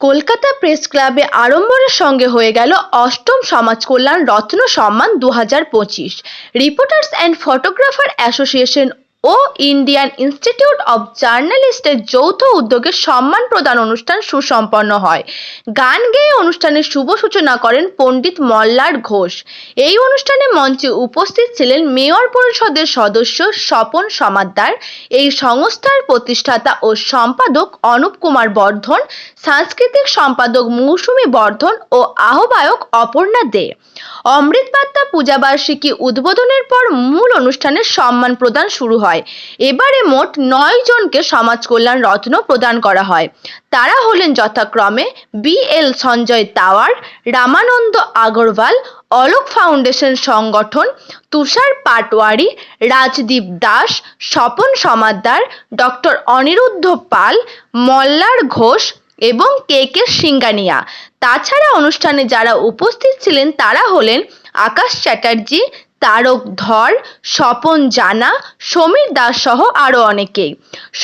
Kolkata press ক্লাবে আড়ম্বরের সঙ্গে হয়ে গেল অষ্টম সমাজ কল্যাণ রত্ন সম্মান দু হাজার পঁচিশ। রিপোর্টার্স অ্যান্ড ফটোগ্রাফার অ্যাসোসিয়েশন ও ইন্ডিয়ান ইনস্টিটিউট অব জার্নালিস্টের যৌথ উদ্যোগে সম্মান প্রদান অনুষ্ঠান সুসম্পন্ন হয়। গান গেয়ে অনুষ্ঠানের শুভ সূচনা করেন পণ্ডিত মল্লার ঘোষ। এই অনুষ্ঠানে মঞ্চে উপস্থিত ছিলেন মেয়র পরিষদের সদস্য স্বপন সমাদ্দার, এই সংস্থার প্রতিষ্ঠাতা ও সম্পাদক অনুপ কুমার বর্ধন, সাংস্কৃতিক সম্পাদক মৌসুমী বর্ধন ও আহ্বায়ক অপর্ণা দে। অমৃত বার্তা পূজাবার্ষিকী উদ্বোধনের পর মূল অনুষ্ঠানের সম্মান প্রদান শুরু হয়। এবারে মোট নয় জনকে সমাজ কল্যাণ রত্ন প্রদান করা হয়। তারা হলেন যথাক্রমে বি এল সঞ্জয় তাওয়ার, রামানন্দ আগরওয়াল, অলোক ফাউন্ডেশন সংগঠন, তুষার পাটওয়ারি রাজদীপ দাস, স্বপন সমাদ্দার, ডক্টর অনিরুদ্ধ পাল, মল্লার ঘোষ এবং কে কে সিঙ্গানিয়া। তাছাড়া অনুষ্ঠানে যারা উপস্থিত ছিলেন তারা হলেন আকাশ চ্যাটার্জি তারক ধর, স্বপন জানা, সমীর দাস সহ আরও অনেকেই।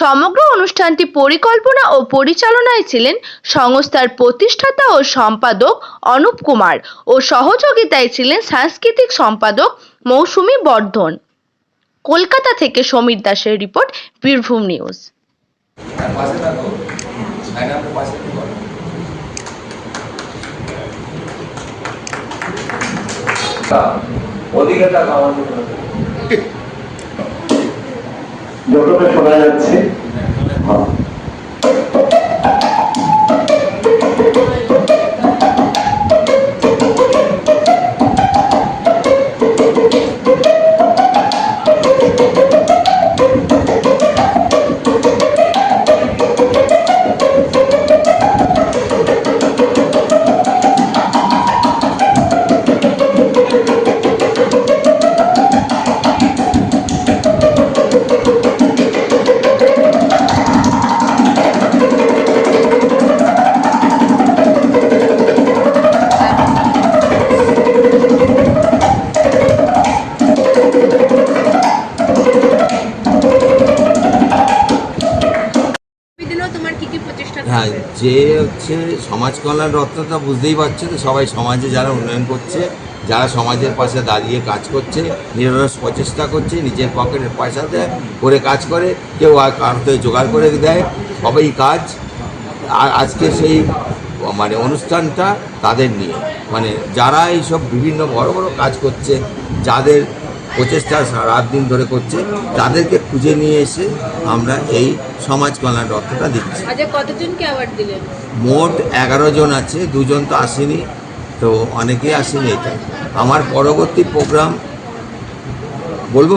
সমগ্র অনুষ্ঠানটি পরিকল্পনা ও পরিচালনায় ছিলেন সংস্থার প্রতিষ্ঠাতা ও সম্পাদক অনুপ কুমার ও সহযোগিতায় ছিলেন সাংস্কৃতিক সম্পাদক মৌসুমী বর্ধন। কলকাতা থেকে সমীর দাসের রিপোর্ট, বীরভূম নিউজ। পাশে থাকো ওদিকে যতটা শোনা যাচ্ছে যে হচ্ছে সমাজ কল্যাণ রত্নটা বুঝতেই পারছে তো সবাই সমাজে যারা উন্নয়ন করছে, যারা সমাজের পাশে দাঁড়িয়ে কাজ করছে, নিরলস প্রচেষ্টা করছে, নিজের পকেটের পয়সা দেয় করে কাজ করে, কেউ আর কার থেকে জোগাড় করে দেয়, সবাই কাজ। আর আজকে সেই মানে অনুষ্ঠানটা তাদের নিয়ে। মানে যারা এইসব বিভিন্ন বড় বড় কাজ করছে, যাদের প্রচেষ্টা রাত দিন ধরে করছে। তাদেরকে খুঁজে নিয়ে এসে আমরা এই সমাজ কল্যাণ রত্নটা দিচ্ছি কতজনকে অ্যাওয়ার্ড দিলেন? মোট এগারো জন আছে দুজন তো আসেনি তো অনেকেই আসেনি এটা। আমার পরবর্তী প্রোগ্রাম বলব?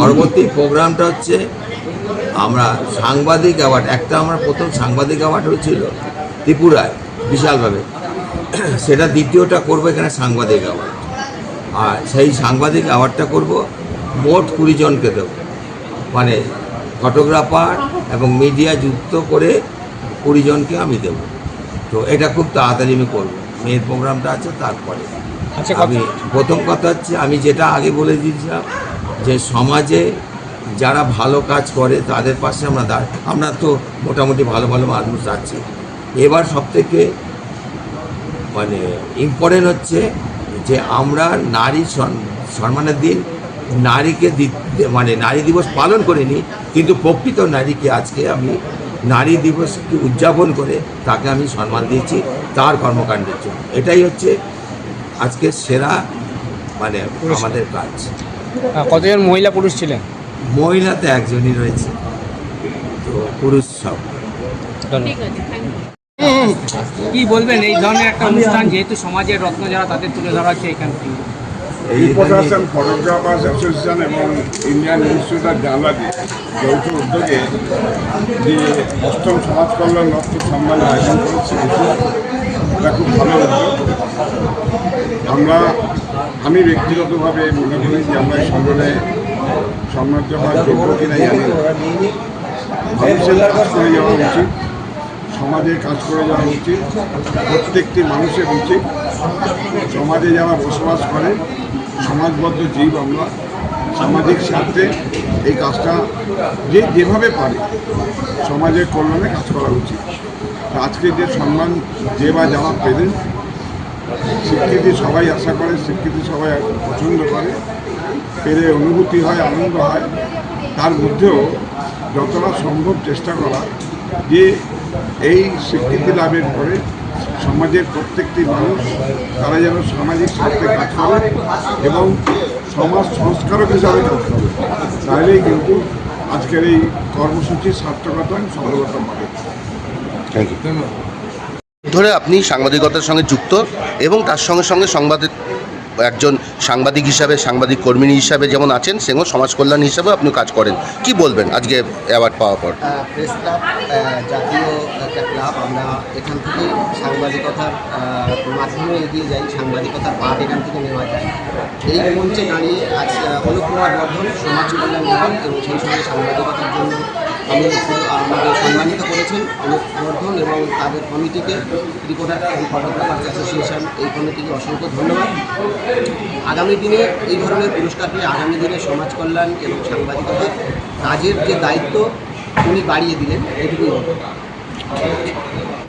পরবর্তী প্রোগ্রামটা হচ্ছে আমরা সাংবাদিক অ্যাওয়ার্ড একটা আমার প্রথম সাংবাদিক অ্যাওয়ার্ড হয়েছিল ত্রিপুরায় বিশালভাবে। সেটা দ্বিতীয়টা করব এখানে সাংবাদিক অ্যাওয়ার্ড আর সেই সাংবাদিক অ্যাওয়ার্ডটা করব মোট কুড়ি জনকে দেবো। মানে ফটোগ্রাফার এবং মিডিয়া যুক্ত করে কুড়ি জনকে আমি দেব। তো এটা খুব তাড়াতাড়ি আমি করব। মেয়ের প্রোগ্রামটা আছে তারপরে। আমি প্রথম কথা হচ্ছে আমি যেটা আগে বলে দিয়েছিলাম যে সমাজে যারা ভালো কাজ করে তাদের পাশে আমরা দাঁড় আমরা তো মোটামুটি ভালো ভালো মানুষ আছি। এবার সবথেকে মানে ইম্পর্টেন্ট হচ্ছে যে আমরা নারী সম্মানের দিন নারীকে দি- মানে নারী দিবস পালন করিনি কিন্তু প্রকৃত নারীকে আজকে আমি নারী দিবসকে উদযাপন করে তাকে আমি সম্মান দিয়েছি তার কর্মকাণ্ডের জন্য। এটাই হচ্ছে আজকে সেরা মানে আমাদের কাজ। আহ, কতজন মহিলা পুরুষ ছিলেন? মহিলাতে একজনই রয়েছে। তো পুরুষ সব। ধন্যবাদ। কি বলবেন? এই ধরনের একটা অনুষ্ঠান যেহেতু সমাজের রত্ন যারা তাদের তুলে ধরা হচ্ছে এখান থেকে। এই অ্যান্ড ফটোগ্রাফার্স অ্যাসোসিয়েশন এবং ইন্ডিয়ান ইনস্টিটিউট অফ জার্নালিস্ট যৌথ উদ্যোগে যে অষ্টম সমাজ কল্যাণ সম্মান আয়োজন করেছে, এটা খুব ভালো আমরা, আমি ব্যক্তিগতভাবে মনে করি যে আমরা সম্মানে সম্মানিত হওয়ার যোগ্য কিনা জানি মানুষের করে যাওয়া উচিত। সমাজের কাজ করে যাওয়া উচিত, প্রত্যেকটি মানুষের উচিত। সমাজে যারা বসবাস করে, সমাজবদ্ধ জীব আমরা, সামাজিক স্বার্থে এই কাজটা যে যেভাবে পারে, সমাজের কল্যাণে কাজ করা উচিত। আজকে যে সম্মান, যে বা যারা পেলেন স্বীকৃতি সবাই আশা করে স্বীকৃতি সবাই পছন্দ করে পেরে অনুভূতি হয়, আনন্দ হয়, তার মধ্যেও যতটা সম্ভব চেষ্টা করা, যে এই স্বীকৃতি লাভের পরে সমাজের প্রত্যেকটি মানুষ তারা যেন সামাজিক স্বার্থে কাজ করে এবং সমাজ সংস্কারক হিসাবে কাজ করে। তাহলেই কিন্তু আজকের এই কর্মসূচির সার্থকতা এবং সফলতা পাবে। ধরে আপনি সাংবাদিকতার সঙ্গে যুক্ত এবং তার সঙ্গে সঙ্গে সংবাদের একজন সাংবাদিক হিসাবে সাংবাদিক কর্মী হিসাবে যেমন আছেন সেমন সমাজ কল্যাণ হিসাবে আপনি কাজ করেন। কি বলবেন আজকে অ্যাওয়ার্ড পাওয়ার পর? প্রেস ক্লাব জাতীয় একটা ক্লাব আমরা এখান থেকে সাংবাদিকতার মাধ্যমে এগিয়ে যাই সাংবাদিকতার পাঠ এখান থেকে নেওয়া যায়। এই মঞ্চে দাঁড়িয়ে আজ আহ, অনুপ কুমার বর্ধন সমাজ কল্যাণ বিভাগ এবং সেই সঙ্গে সাংবাদিকতার জন্য আমাদের সম্মানিত করেছেন অনুবর্ধন এবং তাদের কমিটিকে রিপোর্টার অ্যান্ড ফটোগ্রাফার্স অ্যাসোসিয়েশন এই কমিটিকে অসংখ্য ধন্যবাদ। আগামী দিনে এই ধরনের পুরস্কার পেয়ে আগামী দিনে সমাজ কল্যাণ এবং সাংবাদিকতার কাজের যে দায়িত্ব, উনি বাড়িয়ে দিলেন, এটুকুই